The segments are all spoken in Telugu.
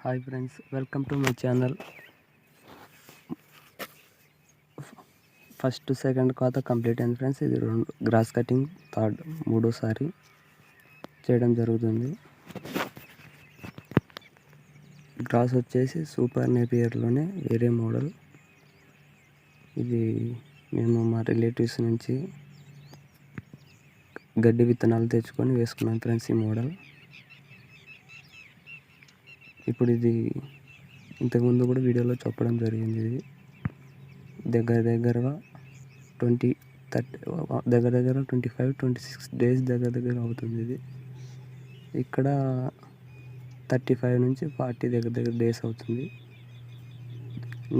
Hi friends welcome to my channel. First second కోత కంప్లీట్ అయింది ఫ్రెండ్స్. ఇది రెండు గ్రాస్ కటింగ్ థర్డ్ మూడోసారి చేయడం జరుగుతుంది. గ్రాస్ వచ్చేసి సూపర్ నేపియర్లోనే వేరే మోడల్. ఇది మేము మా రిలేటివ్స్ నుంచి గడ్డి విత్తనాలు తెచ్చుకొని వేసుకున్నాం ఫ్రెండ్స్ ఈ మోడల్. ఇప్పుడు ఇది ఇంతకుముందు కూడా వీడియోలో చెప్పడం జరిగింది ఇది. దగ్గర దగ్గరగా ట్వంటీ థర్టీ దగ్గర దగ్గర twenty five twenty six days దగ్గర దగ్గర అవుతుంది ఇది. ఇక్కడ థర్టీ ఫైవ్ నుంచి ఫార్టీ దగ్గర దగ్గర డేస్ అవుతుంది.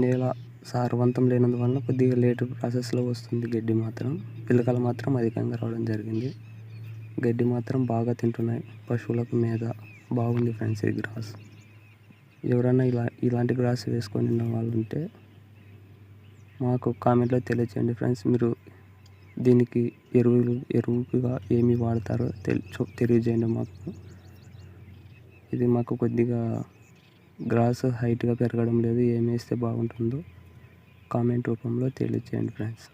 నేల సారవంతం లేనందువల్ల కొద్దిగా లేట్ ప్రాసెస్లో వస్తుంది గడ్డి మాత్రం. పిల్లకలు మాత్రం అధికంగా రావడం జరిగింది. గడ్డి మాత్రం బాగా తింటున్నాయి. పశువులకు మేత బాగుంది ఫ్రెండ్స్ ఈ గ్రాస్. ఎవరైనా ఇలా ఇలాంటి గ్రాస్ వేసుకొని ఉన్న వాళ్ళు ఉంటే మాకు కామెంట్లో తెలియచేయండి ఫ్రెండ్స్. మీరు దీనికి ఎరువులు ఎరువుగా ఏమి వాడతారో తెలి తెలియజేయండి మాకు. ఇది మాకు కొద్దిగా గ్రాస్ హైట్గా పెరగడం లేదు ఏమి వేస్తే బాగుంటుందో కామెంట్ రూపంలో తెలియచేయండి ఫ్రెండ్స్.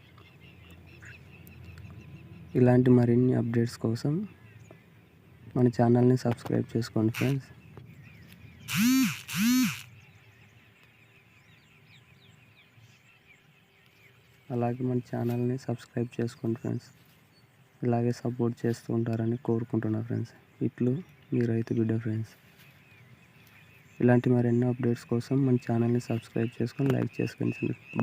ఇలాంటి మరిన్ని అప్డేట్స్ కోసం మన ఛానల్ని సబ్స్క్రైబ్ చేసుకోండి ఫ్రెండ్స్. అలాగే మన ఛానల్ని సబ్స్క్రైబ్ చేసుకోండి ఫ్రెండ్స్. ఇలాగే సపోర్ట్ చేస్తూ ఉంటారని కోరుకుంటున్నా ఫ్రెండ్స్. ఇట్లు మీ రైతు బిడ్డ ఫ్రెండ్స్. ఇలాంటి మరెన్నో అప్డేట్స్ కోసం మన ఛానల్ని సబ్స్క్రైబ్ చేసుకొని లైక్ చేసుకోండి బాయ్